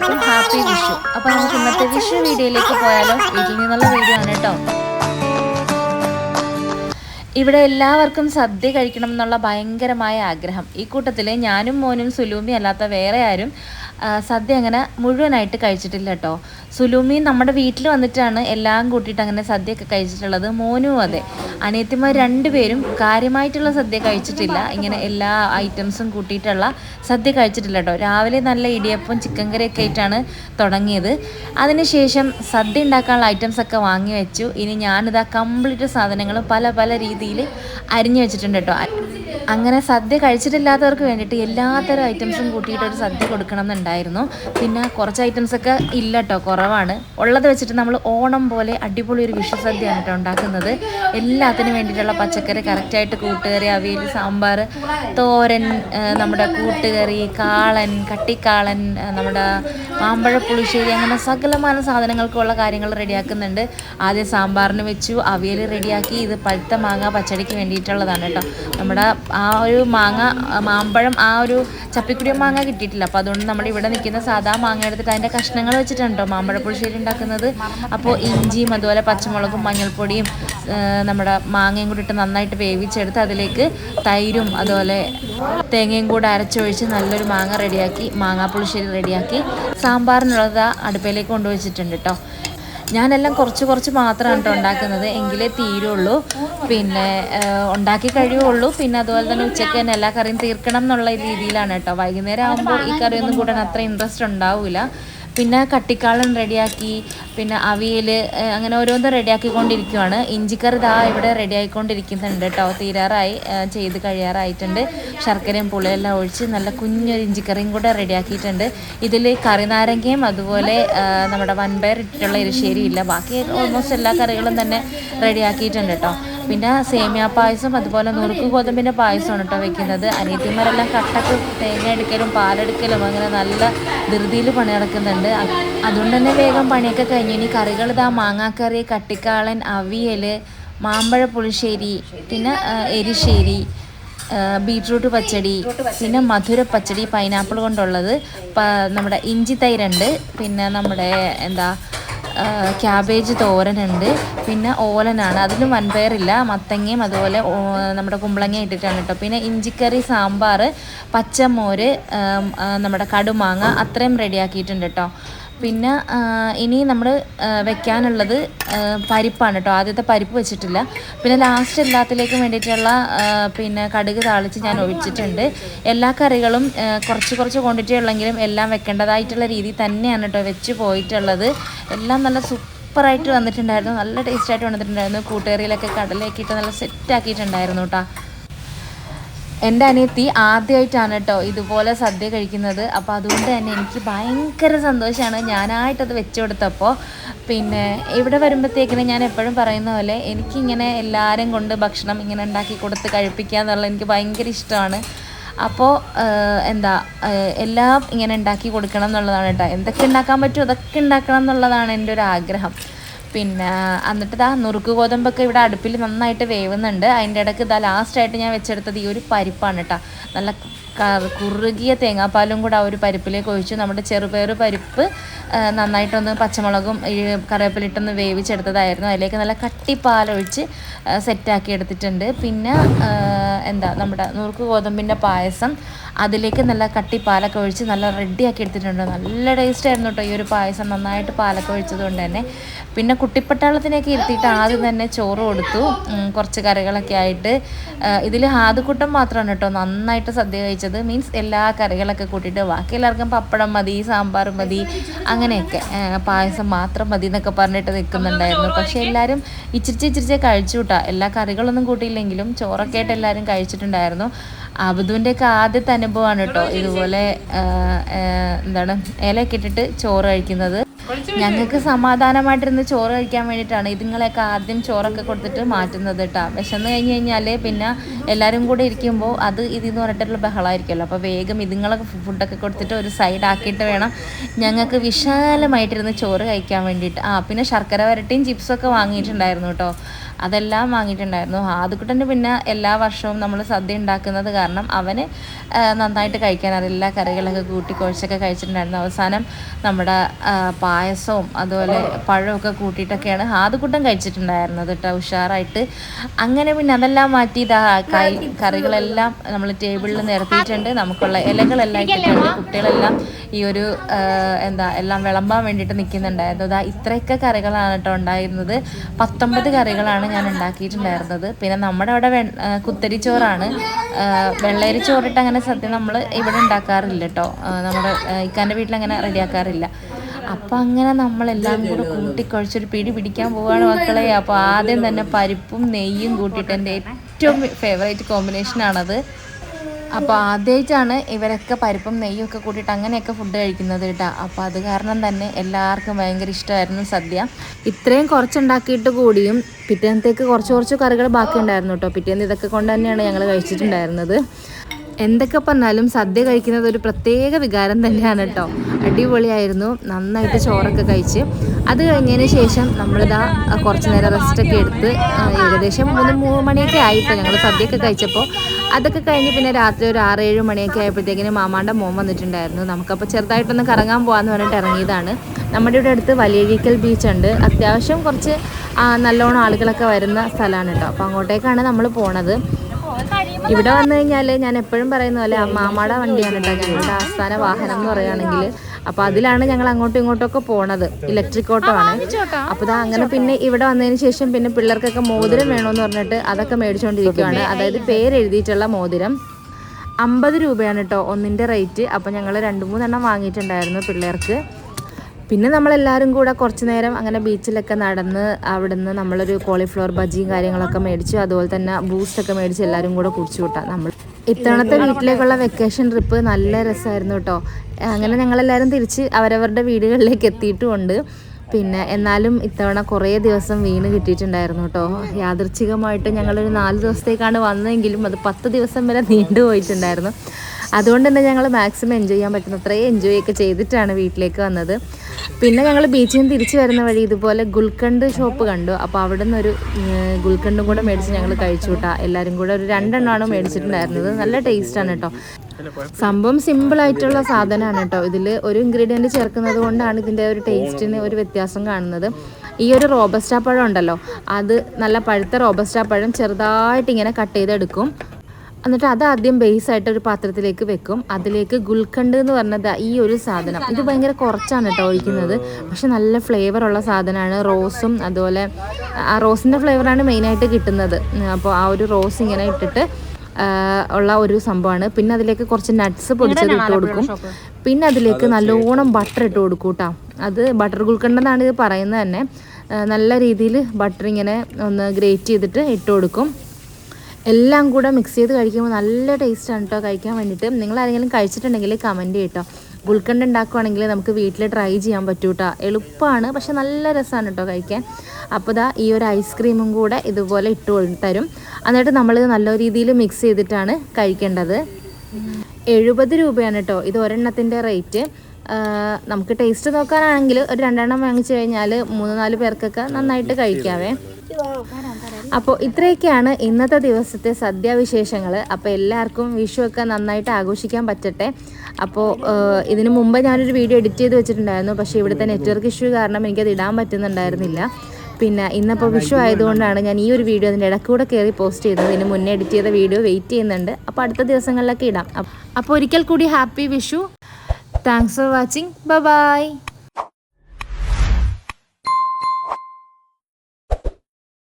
Happy Vishu. അപ്പോൾ നമുക്ക് ഇന്നത്തെ വിഷു വീഡിയോയിലേക്ക് പോയാലോ? വീട്ടിൽ നിന്നുള്ള വീഡിയോ ആണ് കേട്ടോ. ഇവിടെ എല്ലാവർക്കും സദ്യ കഴിക്കണം എന്നുള്ള ഭയങ്കരമായ ആഗ്രഹം. ഈ കൂട്ടത്തിൽ ഞാനും മോനും സുലൂമി അല്ലാത്ത വേറെ ആരും സദ്യ അങ്ങനെ മുഴുവനായിട്ട് കഴിച്ചിട്ടില്ല കേട്ടോ. സുലൂമി നമ്മുടെ വീട്ടിൽ വന്നിട്ടാണ് എല്ലാം കൂട്ടിയിട്ട് അങ്ങനെ സദ്യയൊക്കെ കഴിച്ചിട്ടുള്ളത്. മോനും അതെ. അനിയത്തിമാർ രണ്ടുപേരും കാര്യമായിട്ടുള്ള സദ്യ കഴിച്ചിട്ടില്ല. ഇങ്ങനെ എല്ലാ ഐറ്റംസും കൂട്ടിയിട്ടുള്ള സദ്യ കഴിച്ചിട്ടില്ല കേട്ടോ. രാവിലെ നല്ല ഇടിയപ്പം ചിക്കൻ കറിയൊക്കെ ആയിട്ടാണ് തുടങ്ങിയത്. അതിനുശേഷം സദ്യ ഉണ്ടാക്കാനുള്ള ഐറ്റംസ് ഒക്കെ വാങ്ങി വെച്ചു. ഇനി ഞാനിതാ കംപ്ലീറ്റ് സാധനങ്ങൾ പല പല രീതിയിൽ അരിഞ്ഞു വെച്ചിട്ടുണ്ട് കേട്ടോ. അങ്ങനെ സദ്യ കഴിച്ചിട്ടില്ലാത്തവർക്ക് വേണ്ടിയിട്ട് എല്ലാത്തരം ഐറ്റംസും കൂട്ടിയിട്ട് ഒരു സദ്യ കൊടുക്കണം എന്നുണ്ടായിരുന്നു. പിന്നെ കുറച്ച് ഐറ്റംസ് ഒക്കെ ഇല്ല കേട്ടോ കുറവാണ്. ഉള്ളത് വെച്ചിട്ട് നമ്മൾ ഓണം പോലെ അടിപൊളി ഒരു വിഷു സദ്യയാണ് കേട്ടോ ഉണ്ടാക്കുന്നത്. എല്ലാത്തിനും വേണ്ടിയിട്ടുള്ള പച്ചക്കറി കറക്റ്റായിട്ട് കൂട്ടുകറി അവിയൽ സാമ്പാർ തോരൻ നമ്മുടെ കൂട്ടുകറി കാളൻ കട്ടിക്കാളൻ നമ്മുടെ മാമ്പഴ പുളിശ്ശേരി അങ്ങനെ സകലമാന സാധനങ്ങൾക്കുള്ള കാര്യങ്ങൾ റെഡിയാക്കുന്നുണ്ട്. ആദ്യം സാമ്പാറിന് വെച്ചു അവിയൽ റെഡിയാക്കി ഇത് പഴുത്ത മാങ്ങ പച്ചടിക്ക് വേണ്ടിയിട്ടുള്ളതാണ് കേട്ടോ നമ്മുടെ ആ ഒരു മാങ്ങ മാമ്പഴം ആ ഒരു ചപ്പിക്കുടിയ മാങ്ങ കിട്ടിയിട്ടില്ല. അപ്പോൾ അതുകൊണ്ട് നമ്മൾ ഇവിടെ നിൽക്കുന്ന സാധാ മാങ്ങ എടുത്തിട്ട് അതിന്റെ കഷ്ണങ്ങൾ വെച്ചിട്ടുണ്ടോ? മാമ്പഴപ്പുളിശ്ശേരി മാമ്പഴ പുളിശ്ശേരി ഉണ്ടാക്കുന്നത്. അപ്പോൾ ഇഞ്ചിയും അതുപോലെ പച്ചമുളകും മഞ്ഞൾപ്പൊടിയും നമ്മുടെ മാങ്ങയും കൂടി ഇട്ട് നന്നായിട്ട് വേവിച്ചെടുത്ത് അതിലേക്ക് തൈരും അതുപോലെ തേങ്ങയും കൂടെ അരച്ചൊഴിച്ച് നല്ലൊരു മാങ്ങ റെഡിയാക്കി മാങ്ങാ പുളിശ്ശേരി റെഡിയാക്കി സാമ്പാറിനുള്ളത് അടുപ്പയിലേക്ക് കൊണ്ടുവച്ചിട്ടുണ്ട് കേട്ടോ ഞാനെല്ലാം കുറച്ച് കുറച്ച് മാത്രമാണ് കേട്ടോ ഉണ്ടാക്കുന്നത്. എങ്കിലേ തീരുള്ളൂ. പിന്നെ ഉണ്ടാക്കി കഴിയുള്ളൂ. പിന്നെ അതുപോലെ തന്നെ ഉച്ചയ്ക്ക് തന്നെ എല്ലാ കറിയും തീർക്കണം എന്നുള്ള രീതിയിലാണ് കേട്ടോ. വൈകുന്നേരം ആകുമ്പോൾ ഈ കറിയൊന്നും കൂടാൻ അത്ര ഇൻട്രസ്റ്റ് ഉണ്ടാവില്ല പിന്നെ കട്ടിക്കാളൻ റെഡിയാക്കി പിന്നെ അവിയൽ അങ്ങനെ ഓരോന്നും റെഡിയാക്കിക്കൊണ്ടിരിക്കുവാണ്. ഇഞ്ചിക്കറി ദാ ഇവിടെ റെഡി ആയിക്കൊണ്ടിരിക്കുന്നുണ്ട് കേട്ടോ തീരാറായി ചെയ്ത് കഴിയാറായിട്ടുണ്ട്. ശർക്കരയും പുളിയെല്ലാം ഒഴിച്ച് നല്ല കുഞ്ഞൊരു ഇഞ്ചിക്കറിയും കൂടെ റെഡിയാക്കിയിട്ടുണ്ട്. ഇതിൽ കറിനാരങ്ങയും അതുപോലെ നമ്മുടെ വൻപയർ ഇട്ടിട്ടുള്ള എരിശ്ശേരി ഇല്ല. ബാക്കി ഓൾമോസ്റ്റ് എല്ലാ കറികളും തന്നെ റെഡിയാക്കിയിട്ടുണ്ട് കേട്ടോ പിന്നെ സേമിയ പായസം അതുപോലെ നുറുക്ക് ഗോതമ്പിന്റെ പായസമാണ് കേട്ടോ വെക്കുന്നത്. അനിയത്തിമാരെല്ലാം കട്ടക്ക് തേങ്ങ എടുക്കലും പാലെടുക്കലും അങ്ങനെ നല്ല ധൃതിയിൽ പണി നടക്കുന്നുണ്ട്. അത് അതുകൊണ്ട് തന്നെ വേഗം പണിയൊക്കെ കഴിഞ്ഞു. ഇനി കറികൾ ഇതാ മാങ്ങാക്കറി കട്ടിക്കാളൻ അവിയൽ മാമ്പഴ പുളിശ്ശേരി പിന്നെ എരിശ്ശേരി ബീട്രൂട്ട് പച്ചടി പിന്നെ മധുര പച്ചടി പൈനാപ്പിൾ കൊണ്ടുള്ളത്. നമ്മുടെ ഇഞ്ചി തൈരുണ്ട്. പിന്നെ നമ്മുടെ എന്താ ക്യാബേജ് തോരനുണ്ട്. പിന്നെ ഓലനാണ്. അതിലും വൻപയറില്ല മത്തങ്ങയും അതുപോലെ നമ്മുടെ കുമ്പളങ്ങ ഇട്ടിട്ടാണ് കേട്ടോ. പിന്നെ ഇഞ്ചിക്കറി സാമ്പാർ പച്ചമോര് നമ്മുടെ കടുമാങ്ങ അത്രയും റെഡിയാക്കിയിട്ടുണ്ട് കേട്ടോ. പിന്നെ ഇനി നമ്മൾ വെക്കാനുള്ളത് പരിപ്പാണ് കേട്ടോ ആദ്യത്തെ പരിപ്പ് വെച്ചിട്ടില്ല. പിന്നെ ലാസ്റ്റ് എല്ലാത്തിലേക്കും വേണ്ടിയിട്ടുള്ള പിന്നെ കടുക് താളിച്ച് ഞാൻ ഒഴിച്ചിട്ടുണ്ട്. എല്ലാ കറികളും കുറച്ച് കുറച്ച് ക്വാണ്ടിറ്റി ഉള്ളെങ്കിലും എല്ലാം വെക്കേണ്ടതായിട്ടുള്ള രീതി തന്നെയാണ് കേട്ടോ വെച്ച് പോയിട്ടുള്ളത്. എല്ലാം നല്ല സൂപ്പറായിട്ട് വന്നിട്ടുണ്ടായിരുന്നു. നല്ല ടേസ്റ്റായിട്ട് വന്നിട്ടുണ്ടായിരുന്നു. കൂട്ടുകറിയിലൊക്കെ കടലയൊക്കെ ഇട്ട് നല്ല സെറ്റാക്കിയിട്ടുണ്ടായിരുന്നു കേട്ടോ എന്റെ അനിയത്തി ആദ്യമായിട്ടാണ് കേട്ടോ ഇതുപോലെ സദ്യ കഴിക്കുന്നത്. അപ്പോൾ അതുകൊണ്ട് തന്നെ എനിക്ക് ഭയങ്കര സന്തോഷമാണ്. ഞാനായിട്ടത് വെച്ചു കൊടുത്തപ്പോൾ പിന്നെ ഇവിടെ വരുമ്പോഴത്തേക്കിന് ഞാൻ എപ്പോഴും പറയുന്ന പോലെ എനിക്കിങ്ങനെ എല്ലാവരും കൊണ്ട് ഭക്ഷണം ഇങ്ങനെ ഉണ്ടാക്കി കൊടുത്ത് കഴിപ്പിക്കുക എന്നുള്ളത് എനിക്ക് ഭയങ്കര ഇഷ്ടമാണ്. അപ്പോൾ എന്താ എല്ലാം ഇങ്ങനെ ഉണ്ടാക്കി കൊടുക്കണം എന്നുള്ളതാണ് കേട്ടോ. എന്തൊക്കെ ഉണ്ടാക്കാൻ പറ്റുമോ അതൊക്കെ ഉണ്ടാക്കണം എന്നുള്ളതാണ് എന്റെ ഒരു ആഗ്രഹം. പിന്നെ എന്നിട്ട് ഇതാ നുറുക്ക് ഗോതമ്പൊക്കെ ഇവിടെ അടുപ്പിൽ നന്നായിട്ട് വേവുന്നുണ്ട്. അതിന്റെ ഇടയ്ക്ക് ഇതാ ലാസ്റ്റായിട്ട് ഞാൻ വെച്ചെടുത്തത് ഈ ഒരു പരിപ്പാണ് കേട്ടോ നല്ല കുറുകിയ തേങ്ങാപ്പാലും കൂടെ ആ ഒരു പരിപ്പിലേക്ക് ഒഴിച്ച് നമ്മുടെ ചെറുപയർ പരിപ്പ് നന്നായിട്ടൊന്ന് പച്ചമുളകും ഈ കറിവേപ്പിലിട്ടൊന്ന് വേവിച്ചെടുത്തതായിരുന്നു. അതിലേക്ക് നല്ല കട്ടിപ്പാലൊഴിച്ച് സെറ്റാക്കി എടുത്തിട്ടുണ്ട്. പിന്നെ എന്താ നമ്മുടെ നുറുക്ക് ഗോതമ്പിന്റെ പായസം അതിലേക്ക് നല്ല കട്ടി പാലൊക്കെ ഒഴിച്ച് നല്ല റെഡിയാക്കി എടുത്തിട്ടുണ്ട്. നല്ല ടേസ്റ്റ് ആയിരുന്നു കേട്ടോ ഈ ഒരു പായസം. നന്നായിട്ട് പാലൊക്കെ ഒഴിച്ചത് കൊണ്ട് തന്നെ. പിന്നെ കുട്ടിപ്പട്ടാളത്തിനൊക്കെ ഇരുത്തിയിട്ട് ആദ്യം തന്നെ ചോറ് കൊടുത്തു. കുറച്ച് കറികളൊക്കെ ആയിട്ട്. ഇതിൽ ഹാദുക്കുട്ടം മാത്രമാണ് കേട്ടോ നന്നായിട്ട് സദ്യ മീൻസ് എല്ലാ കറികളൊക്കെ കൂട്ടിയിട്ട് ബാക്കി എല്ലാവർക്കും പപ്പടം മതി സാമ്പാർ മതി അങ്ങനെയൊക്കെ. പായസം മാത്രം മതി എന്നൊക്കെ പറഞ്ഞിട്ട് നിൽക്കുന്നുണ്ടായിരുന്നു. പക്ഷെ എല്ലാവരും ഇച്ചിരിച്ച് ഇച്ചിരിച്ചേ കഴിച്ചു കൂട്ടാ എല്ലാ കറികളൊന്നും കൂട്ടിയില്ലെങ്കിലും ചോറൊക്കെ ആയിട്ട് എല്ലാവരും കഴിച്ചിട്ടുണ്ടായിരുന്നു. അബുദുവിന്റെയൊക്കെ ആദ്യത്തെ അനുഭവമാണ് കേട്ടോ ഇതുപോലെ എന്താണ് ഇലയൊക്കെ ഇട്ടിട്ട് ചോറ് കഴിക്കുന്നത്. ഞങ്ങൾക്ക് സമാധാനമായിട്ടിരുന്ന് ചോറ് കഴിക്കാൻ വേണ്ടിയിട്ടാണ് ഇതുങ്ങളെയൊക്കെ ആദ്യം ചോറൊക്കെ കൊടുത്തിട്ട് മാറ്റുന്നത് കേട്ടോ. വിശന്ന് കഴിഞ്ഞ് കഴിഞ്ഞാൽ പിന്നെ എല്ലാവരും കൂടെ ഇരിക്കുമ്പോൾ അത് ഇതിന്ന് പറഞ്ഞിട്ടുള്ള ബഹളമായിരിക്കുമല്ലോ അപ്പോൾ വേഗം ഇതുങ്ങളൊക്കെ ഫുഡൊക്കെ കൊടുത്തിട്ട് ഒരു സൈഡ് ആക്കിയിട്ട് വേണം ഞങ്ങൾക്ക് വിശാലമായിട്ടിരുന്ന് ചോറ് കഴിക്കാൻ വേണ്ടിയിട്ട്. ആ പിന്നെ ശർക്കര വരട്ടിയും ചിപ്സൊക്കെ വാങ്ങിയിട്ടുണ്ടായിരുന്നു കേട്ടോ. അതെല്ലാം വാങ്ങിയിട്ടുണ്ടായിരുന്നു. ഹാദുക്കുട്ടന്റെ പിന്നെ എല്ലാ വർഷവും നമ്മൾ സദ്യ ഉണ്ടാക്കുന്നത് കാരണം അവന് നന്നായിട്ട് കഴിക്കാൻ അറിയില്ല കറികളൊക്കെ കൂട്ടി കുഴച്ചൊക്കെ കഴിച്ചിട്ടുണ്ടായിരുന്നു. അവസാനം നമ്മുടെ പായസവും അതുപോലെ പഴമൊക്കെ കൂട്ടിയിട്ടൊക്കെയാണ് ഹാദുക്കുട്ടൻ കഴിച്ചിട്ടുണ്ടായിരുന്നത് കേട്ടോ. ഉഷാറായിട്ട്. അങ്ങനെ പിന്നെ അതെല്ലാം മാറ്റി കറികളെല്ലാം നമ്മൾ ടേബിളിൽ നിരത്തിയിട്ടുണ്ട് നമുക്കുള്ള ഇലകളെല്ലാം ഇട്ടിട്ടുണ്ട്. കുട്ടികളെല്ലാം ഈ ഒരു എന്താ എല്ലാം വിളമ്പാൻ വേണ്ടിയിട്ട് നിൽക്കുന്നുണ്ടായിരുന്നു. അതാ ഇത്രയൊക്കെ കറികളാണ് കേട്ടോ ഉണ്ടായിരുന്നത്. പത്തൊമ്പത് കറികളാണ് ഞാൻ ഉണ്ടാക്കിയിട്ടുണ്ടായിരുന്നത്. പിന്നെ നമ്മുടെ അവിടെ കുത്തരിച്ചോറാണ്. വെള്ളരി ചോറിട്ട് അങ്ങനെ സത്യം നമ്മൾ ഇവിടെ ഉണ്ടാക്കാറില്ല കേട്ടോ. നമ്മുടെ ഇക്കാന്റെ വീട്ടിൽ അങ്ങനെ റെഡിയാക്കാറില്ല. അപ്പം അങ്ങനെ നമ്മളെല്ലാം കൂടെ കൂട്ടിക്കുഴച്ചൊരു പിടി പിടിക്കാൻ പോവാണ് മക്കളെ. അപ്പോൾ ആദ്യം തന്നെ പരിപ്പും നെയ്യും കൂട്ടിയിട്ട് എന്റെ ഏറ്റവും ഫേവറേറ്റ് കോമ്പിനേഷനാണത് അപ്പോൾ ആദ്യമായിട്ടാണ് ഇവരൊക്കെ പരിപ്പും നെയ്യും ഒക്കെ കൂട്ടിയിട്ട് അങ്ങനെയൊക്കെ ഫുഡ് കഴിക്കുന്നത് കേട്ടോ. അപ്പോൾ അത് കാരണം തന്നെ എല്ലാവർക്കും ഭയങ്കര ഇഷ്ടമായിരുന്നു സദ്യ. ഇത്രയും കുറച്ചുണ്ടാക്കിയിട്ട് കൂടിയും പിറ്റേന്നത്തേക്ക് കുറച്ച് കുറച്ച് കറികൾ ബാക്കി ഉണ്ടായിരുന്നു കേട്ടോ. പിറ്റേന്ന് ഇതൊക്കെ കൊണ്ട് തന്നെയാണ് ഞങ്ങൾ കഴിച്ചിട്ടുണ്ടായിരുന്നത്. എന്തൊക്കെ പറഞ്ഞാലും സദ്യ കഴിക്കുന്നത് ഒരു പ്രത്യേക വികാരം തന്നെയാണ് കേട്ടോ. അടിപൊളിയായിരുന്നു. നന്നായിട്ട് ചോറൊക്കെ കഴിച്ച്. അത് കഴിഞ്ഞതിന് ശേഷം നമ്മളിതാ കുറച്ച് നേരം റെസ്റ്റൊക്കെ എടുത്ത് ഏകദേശം മൂന്ന് മൂന്ന് മണിയൊക്കെ ആയിപ്പോൾ ഞങ്ങൾ സദ്യയൊക്കെ കഴിച്ചപ്പോൾ അതൊക്കെ കഴിഞ്ഞ് പിന്നെ രാത്രി ഒരു ആറ് ഏഴ് മണിയൊക്കെ ആയപ്പോഴത്തേക്കിനും മാമാന്റെ മോൻ വന്നിട്ടുണ്ടായിരുന്നു. നമുക്കപ്പോൾ ചെറുതായിട്ടൊന്ന് കറങ്ങാൻ പോകാമെന്ന് പറഞ്ഞിട്ട് ഇറങ്ങിയതാണ്. നമ്മുടെ ഇവിടെ അടുത്ത് വലിയഴിക്കൽ ബീച്ച് ഉണ്ട്. അത്യാവശ്യം കുറച്ച് നല്ലോണം ആളുകളൊക്കെ വരുന്ന സ്ഥലമാണ് കേട്ടോ. അപ്പോൾ അങ്ങോട്ടേക്കാണ് നമ്മൾ പോണത്. ഇവിടെ വന്നു കഴിഞ്ഞാൽ ഞാൻ എപ്പോഴും പറയുന്ന പോലെ അമ്മാമ്മയുടെ വണ്ടിയാണ് കേട്ടോ ഞങ്ങളുടെ ആസ്ഥാന വാഹനം എന്ന് പറയുകയാണെങ്കിൽ അപ്പോൾ അതിലാണ് ഞങ്ങൾ അങ്ങോട്ടും ഇങ്ങോട്ടും ഒക്കെ പോണത്. ഇലക്ട്രിക് ഓട്ടോ ആണ് അപ്പോൾ ഇതാ അങ്ങനെ പിന്നെ ഇവിടെ വന്നതിന് ശേഷം പിന്നെ പിള്ളേർക്കൊക്കെ മോതിരം വേണമെന്ന് പറഞ്ഞിട്ട് അതൊക്കെ മേടിച്ചുകൊണ്ടിരിക്കുകയാണ് അതായത് പേരെഴുതിയിട്ടുള്ള മോതിരം. അമ്പത് രൂപയാണ് കേട്ടോ ഒന്നിന്റെ റേറ്റ്. അപ്പോൾ ഞങ്ങൾ രണ്ട് മൂന്നെണ്ണം വാങ്ങിയിട്ടുണ്ടായിരുന്നു പിള്ളേർക്ക്. പിന്നെ നമ്മളെല്ലാവരും കൂടെ കുറച്ച് നേരം അങ്ങനെ ബീച്ചിലൊക്കെ നടന്ന് അവിടുന്ന് നമ്മളൊരു കോളിഫ്ലവർ ബജിയും കാര്യങ്ങളൊക്കെ മേടിച്ചു അതുപോലെ തന്നെ ബൂസ്റ്റൊക്കെ മേടിച്ച് എല്ലാവരും കൂടെ കുടിച്ചു വിട്ടാം നമ്മൾ. ഇത്തവണത്തെ വീട്ടിലേക്കുള്ള വെക്കേഷൻ ട്രിപ്പ് നല്ല രസമായിരുന്നു കേട്ടോ അങ്ങനെ ഞങ്ങളെല്ലാവരും തിരിച്ച് അവരവരുടെ വീടുകളിലേക്ക് എത്തിയിട്ടുമുണ്ട്. പിന്നെ എന്നാലും ഇത്തവണ കുറേ ദിവസം വീണ് കിട്ടിയിട്ടുണ്ടായിരുന്നു കേട്ടോ യാദൃച്ഛികമായിട്ട് ഞങ്ങളൊരു നാല് ദിവസത്തേക്കാണ് വന്നതെങ്കിലും അത് പത്ത് ദിവസം വരെ നീണ്ടുപോയിട്ടുണ്ടായിരുന്നു. അതുകൊണ്ട് തന്നെ ഞങ്ങൾ മാക്സിമം എൻജോയ് ചെയ്യാൻ പറ്റുന്ന അത്രയും എൻജോയ് ഒക്കെ ചെയ്തിട്ടാണ് വീട്ടിലേക്ക് വന്നത്. പിന്നെ ഞങ്ങൾ ബീച്ചിൽ നിന്ന് തിരിച്ചു വരുന്ന വഴി ഇതുപോലെ ഗുൽക്കണ്ട് ഷോപ്പ് കണ്ടു. അപ്പോൾ അവിടെ നിന്ന് ഒരു ഏർ, ഗുൽക്കണ്ടും കൂടെ മേടിച്ച് ഞങ്ങൾ കഴിച്ചു കൂട്ടാ എല്ലാവരും കൂടെ ഒരു രണ്ടെണ്ണമാണ് മേടിച്ചിട്ടുണ്ടായിരുന്നത്. നല്ല ടേസ്റ്റാണ് കേട്ടോ സംഭവം സിമ്പിൾ ആയിട്ടുള്ള സാധനമാണ് കേട്ടോ ഇതിൽ ഒരു ഇൻഗ്രീഡിയന്റ് ചേർക്കുന്നത് കൊണ്ടാണ് ഇതിന്റെ ഒരു ടേസ്റ്റിന് ഒരു വ്യത്യാസം കാണുന്നത്. ഈ ഒരു റോബസ്റ്റാ പഴം ഉണ്ടല്ലോ അത് നല്ല പഴുത്ത റോബസ്റ്റാ പഴം ചെറുതായിട്ട് ഇങ്ങനെ കട്ട് ചെയ്തെടുക്കും. എന്നിട്ട് അത് ആദ്യം ബേസ് ആയിട്ട് ഒരു പാത്രത്തിലേക്ക് വെക്കും. അതിലേക്ക് ഗുൽഖണ്ഡ് എന്ന് പറഞ്ഞത് ഈ ഒരു സാധനം. ഇത് ഭയങ്കര കുറച്ചാണ് കേട്ടോ ഒഴിക്കുന്നത്. പക്ഷെ നല്ല ഫ്ലേവർ ഉള്ള സാധനമാണ്. റോസും അതുപോലെ ആ റോസിന്റെ ഫ്ലേവറാണ് മെയിനായിട്ട് കിട്ടുന്നത്. അപ്പോൾ ആ ഒരു റോസ് ഇങ്ങനെ ഇട്ടിട്ട് ഉള്ള ഒരു സംഭവമാണ്. പിന്നെ അതിലേക്ക് കുറച്ച് നട്ട്സ് പൊടിച്ചത് ഇട്ട് കൊടുക്കും. പിന്നെ അതിലേക്ക് നല്ലോണം ബട്ടർ ഇട്ട് കൊടുക്കും കേട്ടോ. അത് ബട്ടർ ഗുൽക്കണ്ടെന്നാണ് ഇത് പറയുന്നത് തന്നെ. നല്ല രീതിയിൽ ബട്ടർ ഇങ്ങനെ ഒന്ന് ഗ്രേറ്റ് ചെയ്തിട്ട് ഇട്ട് കൊടുക്കും. എല്ലാം കൂടെ മിക്സ് ചെയ്ത് കഴിക്കുമ്പോൾ നല്ല ടേസ്റ്റാണ് കേട്ടോ കഴിക്കാൻ വേണ്ടിയിട്ട്. നിങ്ങൾ ആരെങ്കിലും കഴിച്ചിട്ടുണ്ടെങ്കിൽ കമന്റ് ചെയ്യട്ടോ ഗുൽക്കണ്ട് ഉണ്ടാക്കുവാണെങ്കിൽ നമുക്ക് വീട്ടിൽ ട്രൈ ചെയ്യാൻ പറ്റൂ കേട്ടോ എളുപ്പമാണ് പക്ഷെ നല്ല രസമാണ് കേട്ടോ കഴിക്കാൻ. അപ്പോൾ ദാ ഈ ഒരു ഐസ്ക്രീമും കൂടെ ഇതുപോലെ ഇട്ട് തരും. എന്നിട്ട് നമ്മൾ നല്ല രീതിയിൽ മിക്സ് ചെയ്തിട്ടാണ് കഴിക്കേണ്ടത്. എഴുപത് രൂപയാണ് കേട്ടോ ഇത് ഒരെണ്ണത്തിന്റെ റേറ്റ് നമുക്ക് ടേസ്റ്റ് നോക്കാനാണെങ്കിൽ ഒരു രണ്ടെണ്ണം വാങ്ങിച്ചു കഴിഞ്ഞാൽ മൂന്ന് നാല് പേർക്കൊക്കെ നന്നായിട്ട് കഴിക്കാവേ. അപ്പോൾ ഇത്രയൊക്കെയാണ് ഇന്നത്തെ ദിവസത്തെ സദ്യാവിശേഷങ്ങൾ അപ്പോൾ എല്ലാവർക്കും വിഷു ഒക്കെ നന്നായിട്ട് ആഘോഷിക്കാൻ പറ്റട്ടെ. അപ്പോൾ ഇതിനു മുമ്പ് ഞാനൊരു വീഡിയോ എഡിറ്റ് ചെയ്ത് വെച്ചിട്ടുണ്ടായിരുന്നു. പക്ഷേ ഇവിടുത്തെ നെറ്റ്വർക്ക് ഇഷ്യൂ കാരണം എനിക്കത് ഇടാൻ പറ്റുന്നുണ്ടായിരുന്നില്ല. പിന്നെ ഇന്നിപ്പോൾ വിഷു ആയതുകൊണ്ടാണ് ഞാൻ ഈ ഒരു വീഡിയോ അതിന്റെ ഇടക്കൂടെ കയറി പോസ്റ്റ് ചെയ്തത്. ഇതിന് മുന്നേ എഡിറ്റ് ചെയ്ത വീഡിയോ വെയിറ്റ് ചെയ്യുന്നുണ്ട്. അപ്പോൾ അടുത്ത ദിവസങ്ങളിലൊക്കെ ഇടാം. അപ്പോൾ ഒരിക്കൽ കൂടി happy Vishu. Thanks for watching ബ ബൈ